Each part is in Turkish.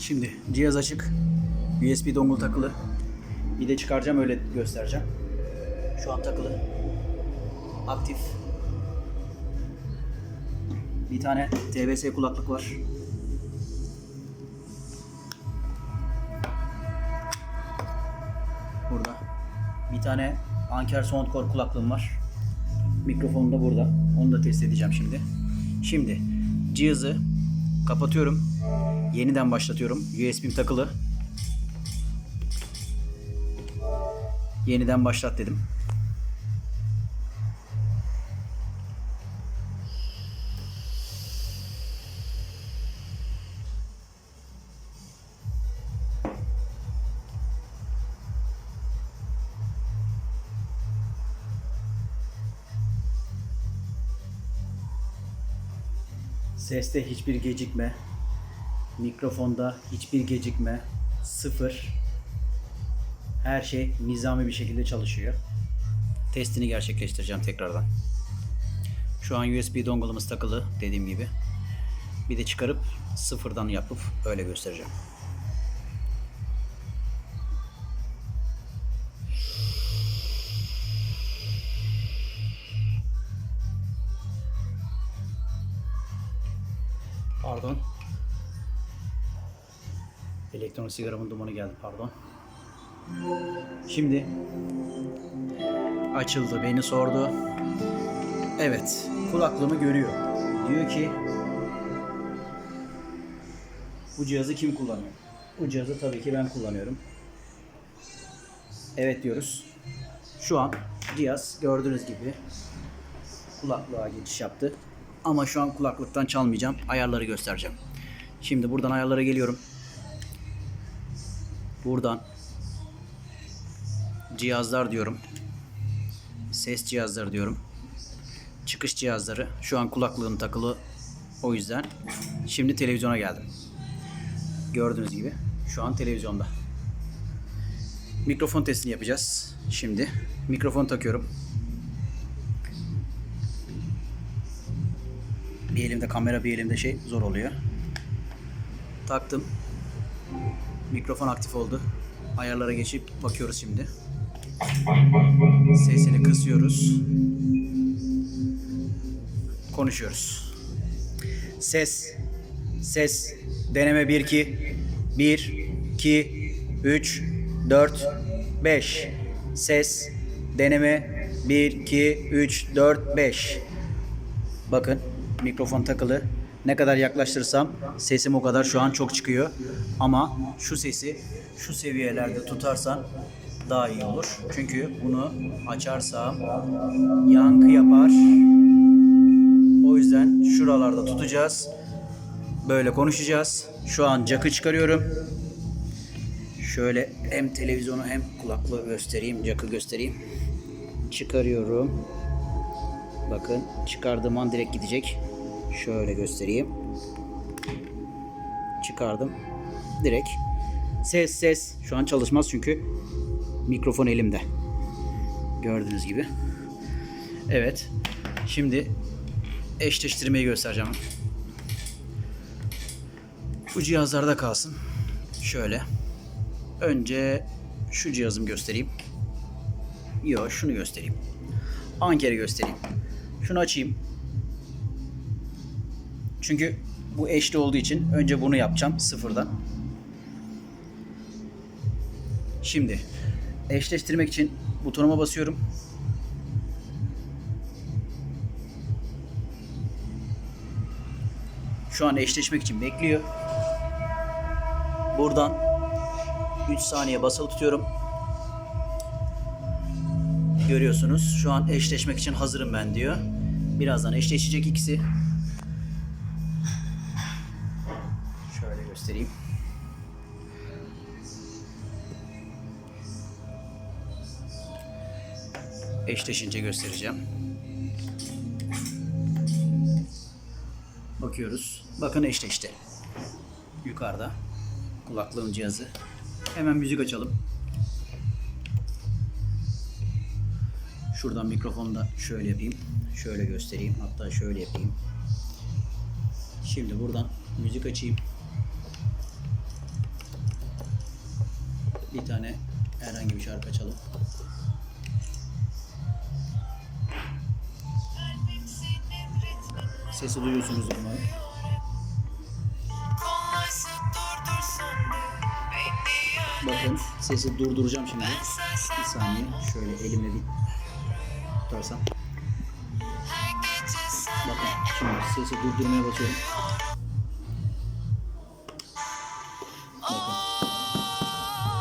Şimdi cihaz açık. USB dongle takılı. Bir de çıkaracağım öyle göstereceğim. Şu an takılı. Aktif. Bir tane TBS kulaklık var. Burada. Bir tane Anker Soundcore kulaklığım var. Mikrofon da burada. Onu da test edeceğim şimdi. Şimdi cihazı kapatıyorum. Yeniden başlatıyorum. USB'm takılı. Yeniden başlat dedim. Seste hiçbir gecikme. Mikrofonda hiçbir gecikme. Sıfır. Her şey nizami bir şekilde çalışıyor. Testini gerçekleştireceğim tekrardan. Şu an USB dongle'ımız takılı dediğim gibi. Bir de çıkarıp sıfırdan yapıp öyle göstereceğim. Pardon. Elektronik sigaramın dumanı geldi pardon. Şimdi açıldı beni sordu. Evet kulaklığımı görüyor. Diyor ki bu cihazı kim kullanıyor? Bu cihazı tabii ki ben kullanıyorum. Evet diyoruz. Şu an cihaz gördüğünüz gibi kulaklığa geçiş yaptı. Ama şu an kulaklıktan çalmayacağım. Ayarları göstereceğim. Şimdi buradan ayarlara geliyorum. Buradan cihazlar diyorum. Ses cihazları diyorum. Çıkış cihazları. Şu an kulaklığım takılı. O yüzden şimdi televizyona geldim. Gördüğünüz gibi şu an televizyonda. Mikrofon testini yapacağız. Şimdi mikrofon takıyorum. Bir elimde kamera bir elimde şey zor oluyor. Taktım. Mikrofon aktif oldu. Ayarlara geçip bakıyoruz şimdi. Sesini kısıyoruz. Konuşuyoruz. Ses. Ses. Deneme 1 2 1 2 3 4 5. Ses. Deneme 1 2 3 4 5. Bakın mikrofon takılı. Ne kadar yaklaştırsam sesim o kadar şu an çok çıkıyor. Ama şu sesi şu seviyelerde tutarsan daha iyi olur. Çünkü bunu açarsam yankı yapar. O yüzden şuralarda tutacağız. Böyle konuşacağız. Şu an jack'ı çıkarıyorum. Şöyle hem televizyonu hem kulaklığı göstereyim, jack'ı göstereyim. Çıkarıyorum. Bakın çıkardığım an direkt gidecek. Şöyle göstereyim. Çıkardım. Direkt. Ses ses. Şu an çalışmaz çünkü mikrofon elimde. Gördüğünüz gibi. Evet. Şimdi eşleştirmeyi göstereceğim. Bu cihazlarda kalsın. Şöyle. Önce şu cihazımı göstereyim. Yok şunu göstereyim. Anker'i göstereyim. Şunu açayım. Çünkü bu eşli olduğu için önce bunu yapacağım sıfırdan. Şimdi eşleştirmek için butonuma basıyorum. Şu an eşleşmek için bekliyor. Buradan 3 saniye basılı tutuyorum. Görüyorsunuz şu an eşleşmek için hazırım ben diyor. Birazdan eşleşecek ikisi. Eşleşince göstereceğim. Bakıyoruz. Bakın eşleşti. Yukarıda. Kulaklığın cihazı. Hemen müzik açalım. Şuradan mikrofonu da şöyle yapayım. Şöyle göstereyim. Hatta şöyle yapayım. Şimdi buradan müzik açayım. Bir tane herhangi bir şarkı açalım. Sesi duyuyorsunuz umarım. Bakın sesi durduracağım şimdi. Bir saniye şöyle elimle bir tutarsam. Bakın şimdi sesi durdurmaya basıyorum. Bakın.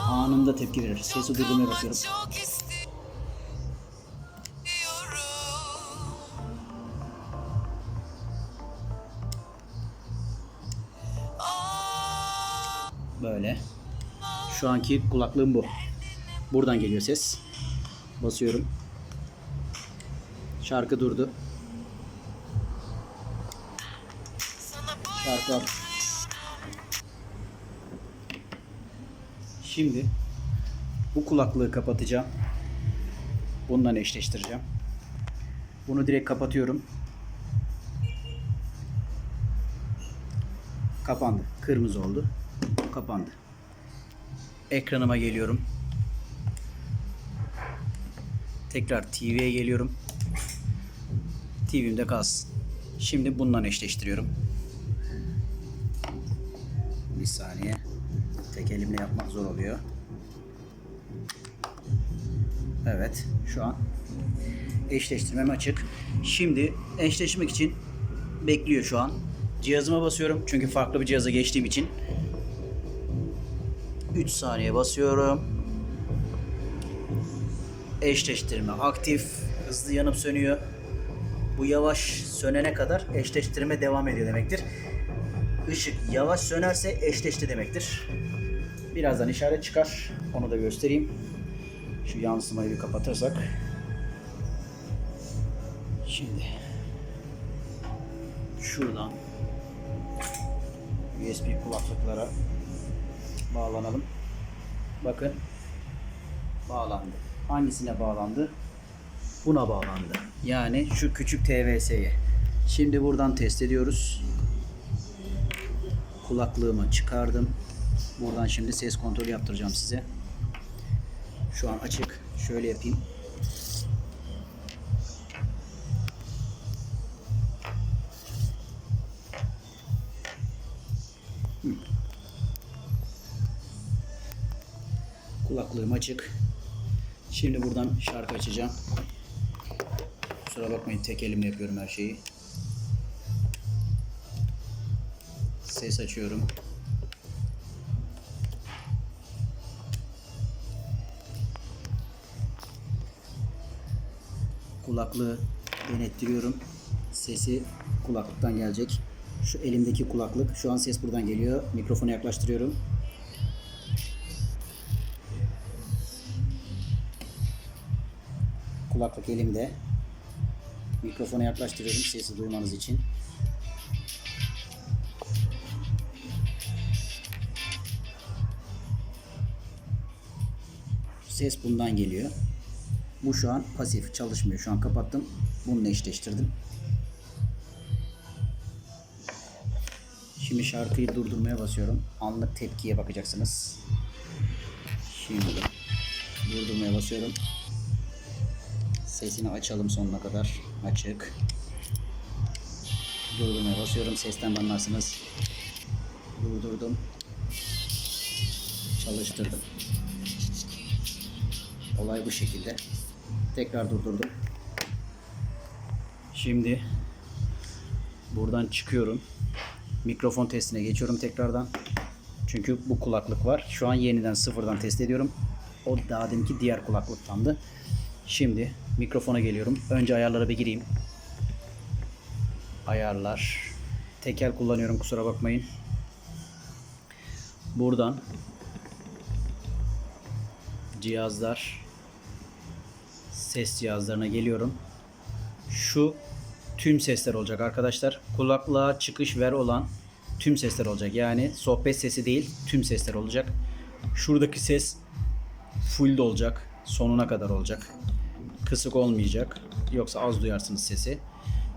Anında tepki verir. Sesi durdurmaya basıyorum. Böyle. Şu anki kulaklığım bu. Buradan geliyor ses. Basıyorum. Şarkı durdu. Şarkı at. Şimdi bu kulaklığı kapatacağım. Bundan eşleştireceğim. Bunu direkt kapatıyorum. Kapandı. Kırmızı oldu. Kapandı. Ekranıma geliyorum. Tekrar TV'ye geliyorum. TV'mde kalsın. Şimdi bundan eşleştiriyorum. Bir saniye. Tek elimle yapmak zor oluyor. Evet. Şu an eşleştirmem açık. Şimdi eşleşmek için bekliyor şu an. Cihazıma basıyorum. Çünkü farklı bir cihaza geçtiğim için. 3 saniye basıyorum. Eşleştirme aktif. Hızlı yanıp sönüyor. Bu yavaş sönene kadar eşleştirme devam ediyor demektir. Işık yavaş sönerse eşleşti demektir. Birazdan işaret çıkar. Onu da göstereyim. Şu yansımayı bir kapatırsak. Şimdi şuradan USB kulaklıklara bağlanalım. Bakın bağlandı. Hangisine bağlandı? Buna bağlandı. Yani şu küçük TVS'ye. Şimdi buradan test ediyoruz. Kulaklığımı çıkardım. Buradan şimdi ses kontrolü yaptıracağım size. Şu an açık. Şöyle yapayım. Kulaklığım açık. Şimdi buradan şarkı açacağım. Kusura bakmayın tek elimle yapıyorum her şeyi. Ses açıyorum. Kulaklığı denettiriyorum. Sesi kulaklıktan gelecek. Şu elimdeki kulaklık. Şu an ses buradan geliyor. Mikrofona yaklaştırıyorum. Kulaklık elimde. Mikrofona yaklaştırıyorum sesi duymanız için. Ses bundan geliyor. Bu şu an pasif çalışmıyor. Şu an kapattım. Bununla eşleştirdim. Şimdi şarkıyı durdurmaya basıyorum. Anlık tepkiye bakacaksınız. Şimdi durdurmaya basıyorum. Sesini açalım sonuna kadar. Açık. Durdurmaya basıyorum. Sesten anlarsınız. Durdurdum. Çalıştırdım. Olay bu şekilde. Tekrar durdurdum. Şimdi buradan çıkıyorum. Mikrofon testine geçiyorum tekrardan. Çünkü bu kulaklık var. Şu an yeniden sıfırdan test ediyorum. O daha deminki diğer kulaklıktandı. Şimdi mikrofona geliyorum. Önce ayarlara bir gireyim. Ayarlar. Teker kullanıyorum kusura bakmayın. Buradan cihazlar ses cihazlarına geliyorum. Şu tüm sesler olacak arkadaşlar. Kulaklığa çıkış ver olan tüm sesler olacak. Yani sohbet sesi değil, tüm sesler olacak. Şuradaki ses full de olacak. Sonuna kadar olacak. Kısık olmayacak. Yoksa az duyarsınız sesi.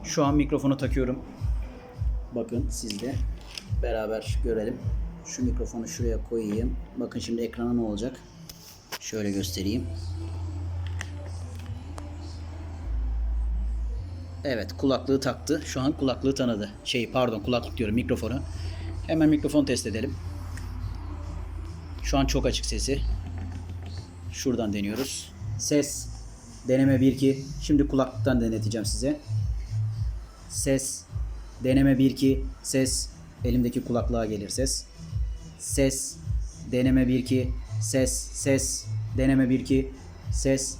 Şu an mikrofonu takıyorum. Bakın siz de beraber görelim. Şu mikrofonu şuraya koyayım. Bakın şimdi ekrana ne olacak? Şöyle göstereyim. Evet kulaklığı taktı. Şu an kulaklığı tanıdı. Şey pardon kulaklık diyorum mikrofonu. Hemen mikrofon test edelim. Şu an çok açık sesi. Şuradan deniyoruz. Ses. Deneme 1 2. Şimdi kulaklıktan deneteceğim size. Ses. Deneme 1 2. Ses. Elimdeki kulaklığa gelir ses. Ses. Deneme 1 2. Ses. Ses. Deneme 1 2. Ses.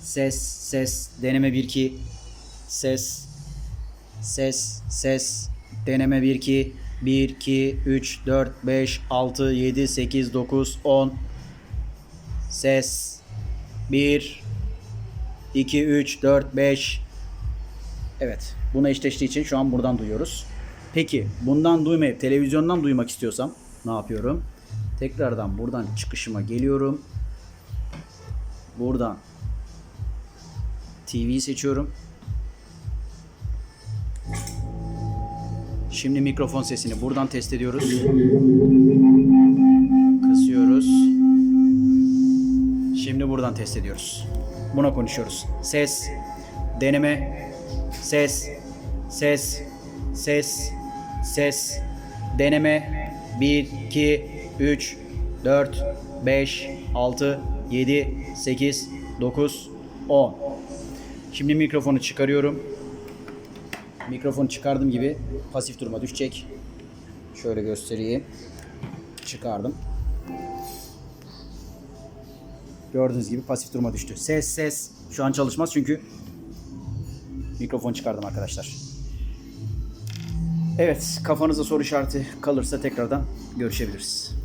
Ses. Ses. Deneme 1 2. Ses. Ses. Ses. Deneme 1 2. 1 2 3 4 5 6 7 8 9 10 Ses 1 2 3 4 5 Evet. Buna eşleştiği için şu an buradan duyuyoruz. Peki bundan duymayıp televizyondan duymak istiyorsam ne yapıyorum? Tekrardan buradan çıkışıma geliyorum. Buradan TV'yi seçiyorum. Şimdi mikrofon sesini buradan test ediyoruz. Buradan test ediyoruz. Buna konuşuyoruz. Ses, deneme, ses, ses, ses, ses, deneme, 1, 2, 3, 4, 5, 6, 7, 8, 9, 10. Şimdi mikrofonu çıkarıyorum. Mikrofonu çıkardığım gibi pasif duruma düşecek. Şöyle göstereyim. Çıkardım. Gördüğünüz gibi pasif duruma düştü. Ses ses şu an çalışmaz çünkü mikrofon çıkardım arkadaşlar. Evet kafanızda soru işareti kalırsa tekrardan görüşebiliriz.